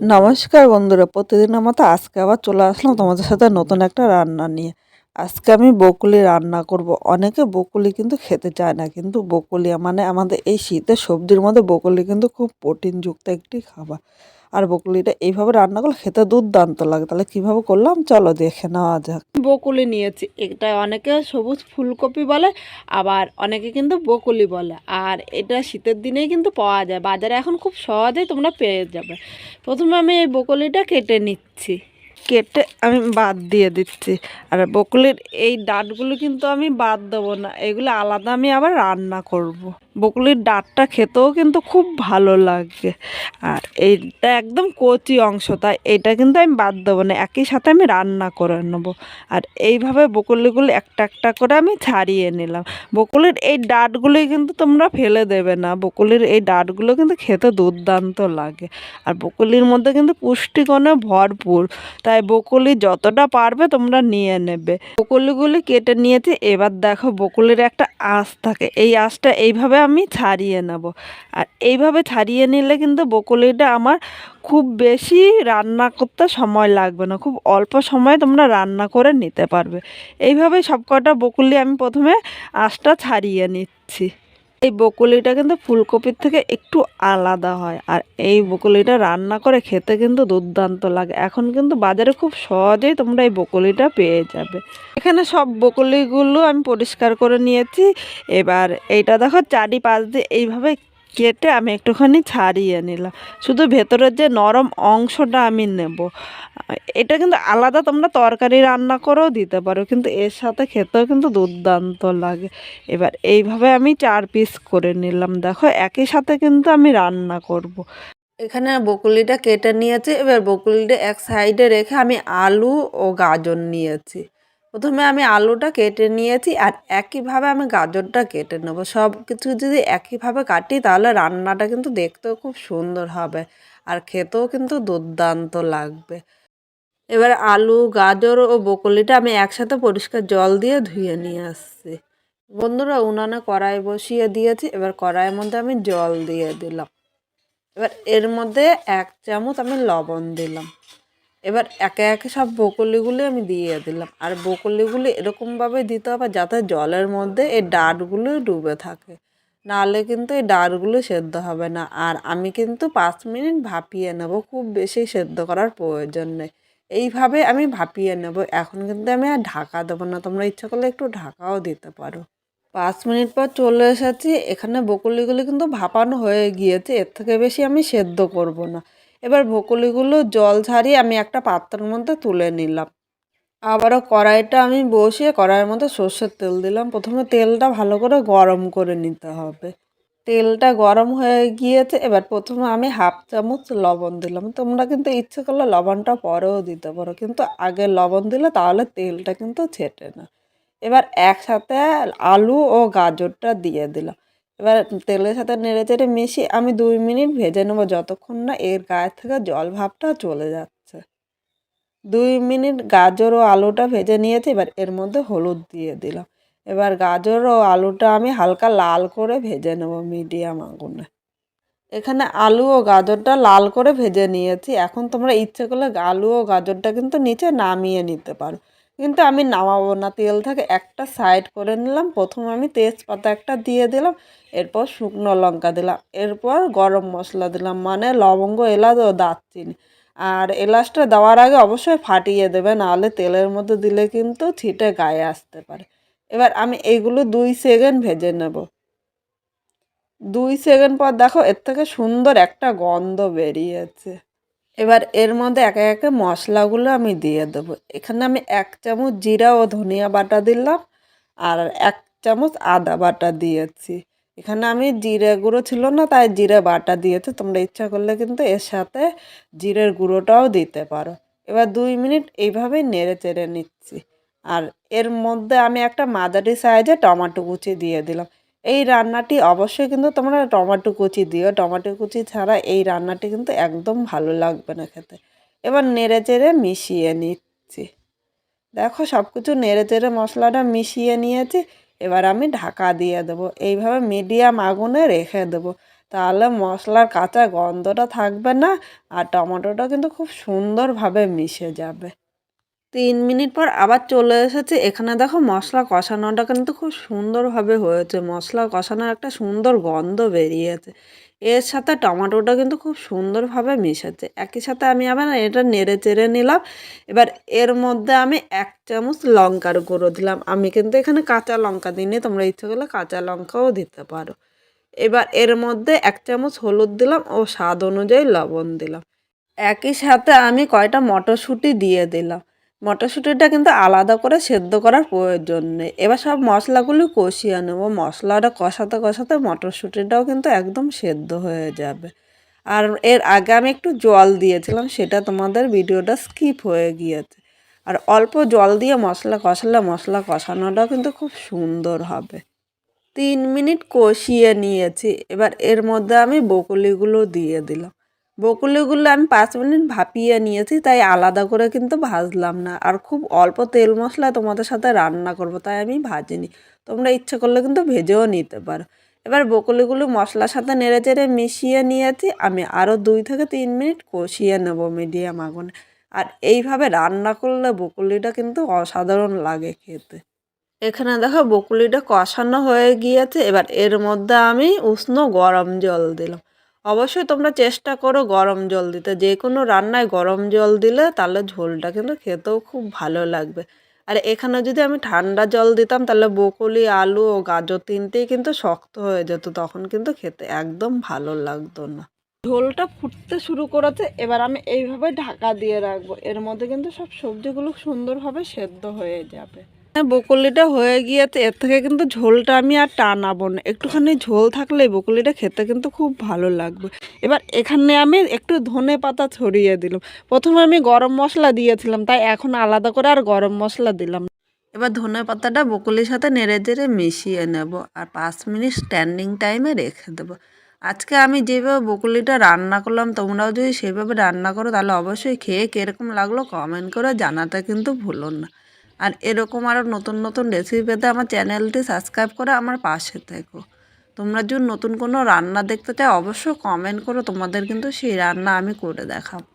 নমস্কার বন্ধুরা প্রতিদিনের মতো আজকে আবার চলে আসলাম তোমাদের সাথে নতুন একটা রান্না নিয়ে। আজকে আমি বকুলি রান্না করব। অনেকে বকুলি কিন্তু খেতে চায় না, কিন্তু বকুলি মানে আমাদের এই শীতের সবজির মধ্যে বকুলি কিন্তু খুব প্রোটিনযুক্ত একটি খাবার। আর বকুলিটা এইভাবে রান্না করলে খেতে দুর্দান্ত লাগে। তাহলে কীভাবে করলাম? চলো দেখে নেওয়া যাক। বকুলি নিয়েছি। এটা অনেকে সবুজ ফুলকপি বলে, আবার অনেকে কিন্তু বকুলি বলে। আর এটা শীতের দিনেই কিন্তু পাওয়া যায়। বাজারে এখন খুব সহজেই তোমরা পেয়ে যাবে। প্রথমে আমি এই বকুলিটা কেটে নিচ্ছি। কেটে আমি বাদ দিয়ে দিচ্ছি আর বকুলের এই ডাঁটগুলো কিন্তু আমি বাদ দেবো না এগুলো আলাদা আমি আবার রান্না করব। বকুলির ডাঁটটা খেতেও কিন্তু খুব ভালো লাগে। আর এইটা একদম কচি অংশ, তাই এটা কিন্তু আমি বাদ দেবো না, একই সাথে আমি রান্না করে নেব। আর এইভাবে বকুলিগুলো একটা একটা করে আমি ছাড়িয়ে নিলাম। বকুলির এই ডাঁটগুলোই কিন্তু তোমরা ফেলে দেবে না, বকুলির এই ডাঁটগুলো কিন্তু খেতে দুর্দান্ত লাগে। আর বকুলির মধ্যে কিন্তু পুষ্টিগুণে ভরপুর, তাই বকুলি যতটা পারবে তোমরা নিয়ে নেবে। বকুলিগুলি কেটে নিয়েছি, এবার দেখো বকুলির একটা আঁশ থাকে, এই আঁশটা এইভাবে আমি ছাড়িয়ে নেব। আর এইভাবে ছাড়িয়ে নিলে কিন্তু বকুলিটা আমার খুব বেশি রান্না করতে সময় লাগবে না। খুব অল্প সময়ে তোমরা রান্না করে নিতে পারবে। এইভাবে সব কটা বকুলি আমি প্রথমে আঁশটা ছাড়িয়ে নিচ্ছি। এই বকুলিটা কিন্তু ফুলকপির থেকে একটু আলাদা হয়। আর এই বকুলিটা রান্না করে খেতে কিন্তু দুর্দান্ত লাগে। এখন কিন্তু বাজারে খুব সহজেই তোমরা এই বকুলিটা পেয়ে যাবে। এখানে সব বকুলিগুলো আমি পরিষ্কার করে নিয়েছি। এবার এইটা দেখো চারি পাঁচ দিয়ে এইভাবে কেটে আমি একটুখানি ছাড়িয়ে নিলাম। শুধু ভেতরের যে নরম অংশটা আমি নেব। এটা কিন্তু আলাদা তোমরা তরকারি রান্না করেও দিতে পারো, কিন্তু এর সাথে খেতেও কিন্তু দুর্দান্ত লাগে। এবার এইভাবে আমি চার পিস করে নিলাম। দেখো, একই সাথে কিন্তু আমি রান্না করব। এখানে বকুলিটা কেটে নিয়েছি। এবার বকুলিটা এক সাইডে রেখে আমি আলু ও গাজর নিয়েছি। প্রথমে আমি আলুটা কেটে নিয়েছি আর একইভাবে আমি গাজরটা কেটে নেব। সব কিছু যদি একইভাবে কাটি তাহলে রান্নাটা কিন্তু দেখতেও খুব সুন্দর হবে আর খেতেও কিন্তু দুর্দান্ত লাগবে। এবার আলু, গাজর ও বকলিটা আমি একসাথে পরিষ্কার জল দিয়ে ধুয়ে নিয়ে আসছি। বন্ধুরা, উনানে কড়াই বসিয়ে দিয়েছি, এবার কড়াইয়ের মধ্যে আমি জল দিয়ে দিলাম। এবার এর মধ্যে এক চামচ আমি লবণ দিলাম। এবার একে একে সব বকলিগুলি আমি দিয়ে দিলাম। আর বকলিগুলি এরকমভাবে দিতে হবে যাতে জলের মধ্যে এই ডাঁটগুলো ডুবে থাকে। নাহলে কিন্তু এই ডাঁটগুলো সেদ্ধ হবে না। আর আমি কিন্তু পাঁচ মিনিট ভাপিয়ে নেব, খুব বেশি সেদ্ধ করার প্রয়োজন নেই। এইভাবে আমি ভাপিয়ে নেব। এখন কিন্তু আমি আর ঢাকা দেবো না। তোমরা ইচ্ছা করলে একটু ঢাকাও দিতে পারো। পাঁচ মিনিট পর চলে এসেছি। এখানে বকুলিগুলি কিন্তু ভাপানো হয়ে গিয়েছে। এর থেকে বেশি আমি সেদ্ধ করব না। এবার বকুলিগুলো জল ছাড়িয়ে আমি একটা পাত্রের মধ্যে তুলে নিলাম। আবারও কড়াইটা আমি বসিয়ে কড়াইয়ের মধ্যে সর্ষের তেল দিলাম। প্রথমে তেলটা ভালো করে গরম করে নিতে হবে। তেলটা গরম হয়ে গিয়েছে, এবার প্রথমে আমি হাফ চামচ লবণ দিলাম। তোমরা কিন্তু ইচ্ছে করলে লবণটা পরেও দিতে পারো, কিন্তু আগে লবণ দিলে তাহলে তেলটা কিন্তু ছেটে না। এবার একসাথে আলু ও গাজরটা দিয়ে দিলাম। এবার তেলের সাথে নেড়ে চেড়ে মিশিয়ে আমি দুই মিনিট ভেজে নেব যতক্ষণ না এর গায়ের থেকে জল ভাবটা চলে যাচ্ছে। দুই মিনিট গাজর ও আলুটা ভেজে নিয়েছি, এবার এর মধ্যে হলুদ দিয়ে দিলাম। এবার গাজর ও আলুটা আমি হালকা লাল করে ভেজে নেব মিডিয়াম আগুনে। এখানে আলু ও গাজরটা লাল করে ভেজে নিয়েছি। এখন তোমরা ইচ্ছে করলে আলু ও গাজরটা কিন্তু নিচে নামিয়ে নিতে পারো। কিন্তু আমি নামাবো না। তেল থেকে একটা সাইড করে নিলাম। প্রথম আমি তেজপাতা একটা দিয়ে দিলাম। এরপর শুকনো লঙ্কা দিলাম। এরপর গরম মশলা দিলাম। মানে লবঙ্গ, এলাচ ও দারচিনি। আর এলাচটা দেওয়ার আগে অবশ্যই ফাটিয়ে দেবে। নাহলে তেলের মধ্যে দিলে কিন্তু ছিটে গায়ে আসতে পারে। এবার আমি এইগুলো দুই সেকেন্ড ভেজে নেব। দুই সেকেন্ড পর দেখো এর থেকে সুন্দর একটা গন্ধ বেরিয়েছে। এবার এর মধ্যে একে একে মশলাগুলো আমি দিয়ে দেবো। এখানে আমি এক চামচ জিরা ও ধনিয়া বাটা দিলাম আর এক চামচ আদা বাটা দিয়েছি। এখানে আমি জিরে গুঁড়ো ছিল না, তাই জিরে বাটা দিয়েছি। তোমরা ইচ্ছা করলে কিন্তু এর সাথে জিরের গুঁড়োটাও দিতে পারো। এবার দুই মিনিট এইভাবেই নেড়ে চেড়ে নিচ্ছি। আর এর মধ্যে আমি একটা মাঝারি সাইজে টমাটো কুচি দিয়ে দিলাম। এই রান্নাটি অবশ্যই কিন্তু তোমরা টমেটো কুচি দিও। টমেটো কুচি ছাড়া এই রান্নাটি কিন্তু একদম ভালো লাগবে না খেতে। এবার নেড়ে চেড়ে মিশিয়ে নিচ্ছি। দেখো সব কিছু নেড়ে চেড়ে মশলাটা মিশিয়ে নিয়েছি। এবার আমি ঢাকা দিয়ে দেবো। এইভাবে মিডিয়াম আগুনে রেখে দেবো। তাহলে মশলার কাঁচা গন্ধটা থাকবে না আর টমেটোটা কিন্তু খুব সুন্দরভাবে মিশে যাবে। তিন মিনিট পর আবার চলে এসেছে। এখানে দেখো মশলা কষানোটা কিন্তু খুব সুন্দরভাবে হয়েছে। মশলা কষানোর একটা সুন্দর গন্ধ বেরিয়েছে। এর সাথে টমেটোটা কিন্তু খুব সুন্দরভাবে মিশেছে। একই সাথে আমি আবার এটা নেড়ে চেড়ে নিলাম। এবার এর মধ্যে আমি এক চামচ লঙ্কার গুঁড়ো দিলাম। আমি কিন্তু এখানে কাঁচা লঙ্কা দিইনি। তোমরা ইচ্ছে করলে কাঁচা লঙ্কাও দিতে পারো। এবার এর মধ্যে এক চামচ হলুদ দিলাম ও স্বাদ অনুযায়ী লবণ দিলাম। একই সাথে আমি কয়টা মটরশুঁটি দিয়ে দিলাম। মটরশুঁটিটা কিন্তু আলাদা করে সেদ্ধ করার প্রয়োজন নেই। এবার সব মশলাগুলো কষিয়ে নেব। মশলাটা কষাতে কষাতে মটরশুঁটিটাও কিন্তু একদম সেদ্ধ হয়ে যাবে। আর এর আগে আমি একটু জল দিয়েছিলাম, সেটা তোমাদের ভিডিওটা স্কিপ হয়ে গিয়েছে। আর অল্প জল দিয়ে মশলা কষালে মশলা কষানোটাও কিন্তু খুব সুন্দর হবে। তিন মিনিট কষিয়ে নিয়েছি। এবার এর মধ্যে আমি বকুলিগুলো দিয়ে দিলাম। বকুলিগুলো আমি পাঁচ মিনিট ভাপিয়ে নিয়েছি, তাই আলাদা করে কিন্তু ভাজলাম না। আর খুব অল্প তেল মশলা তোমাদের সাথে রান্না করব, তাই আমি ভাজিনি। তোমরা ইচ্ছে করলে কিন্তু ভেজেও নিতে পারো। এবার বকুলিগুলো মশলার সাথে নেড়ে চেড়ে মিশিয়ে নিয়েছি, আমি আরও দুই থেকে তিন মিনিট কষিয়ে নেব মিডিয়াম আগুনে। আর এইভাবে রান্না করলে বকুলিটা কিন্তু অসাধারণ লাগে খেতে। এখানে দেখো বকুলিটা কষানো হয়ে গিয়েছে, এবার এর মধ্যে আমি উষ্ণ গরম জল দিলাম। অবশ্যই তোমরা চেষ্টা করো গরম জল দিতে। যে কোনো রান্নায় গরম জল দিলে তাহলে ঝোলটা কিন্তু খেতেও খুব ভালো লাগবে। আর এখানে যদি আমি ঠান্ডা জল দিতাম তাহলে বকুলি আলু ও গাজর তিনটেই কিন্তু শক্ত হয়ে যেত, তখন কিন্তু খেতে একদম ভালো লাগতো না। ঝোলটা ফুটতে শুরু করেছে, এবার আমি এইভাবে ঢাকা দিয়ে রাখব। এর মধ্যে কিন্তু সব সবজিগুলো সুন্দরভাবে সেদ্ধ হয়ে যাবে। বকুলিটা হয়ে গিয়েছে এর থেকে কিন্তু ঝোলটা আমি আর টানাবো না। একটুখানি ঝোল থাকলে বকুলিটা খেতে কিন্তু খুব ভালো লাগবে। এবার এখানে আমি একটু ধনে পাতা ছড়িয়ে দিলাম। প্রথমে আমি গরম মশলা দিয়েছিলাম, তাই এখন আলাদা করে আর গরম মশলা দিলাম। এবার ধনে পাতাটা বকুলির সাথে নেড়ে চেড়ে মিশিয়ে নেব আর পাঁচ মিনিট স্ট্যান্ডিং টাইমে রেখে দেবো। আজকে আমি যেভাবে বকুলিটা রান্না করলাম, তোমরাও যদি সেভাবে রান্না করো, তাহলে অবশ্যই খেয়ে কীরকম লাগল কমেন্ট করে জানাতে কিন্তু ভুলো না। আর এরকম আরও নতুন নতুন রেসিপি পেতে আমার চ্যানেলটি সাবস্ক্রাইব করে আমার পাশে থেকো। তোমরা যদি নতুন কোনো রান্না দেখতে চাও, অবশ্যই কমেন্ট করো। তোমাদের কিন্তু সেই রান্না আমি করে দেখাবো।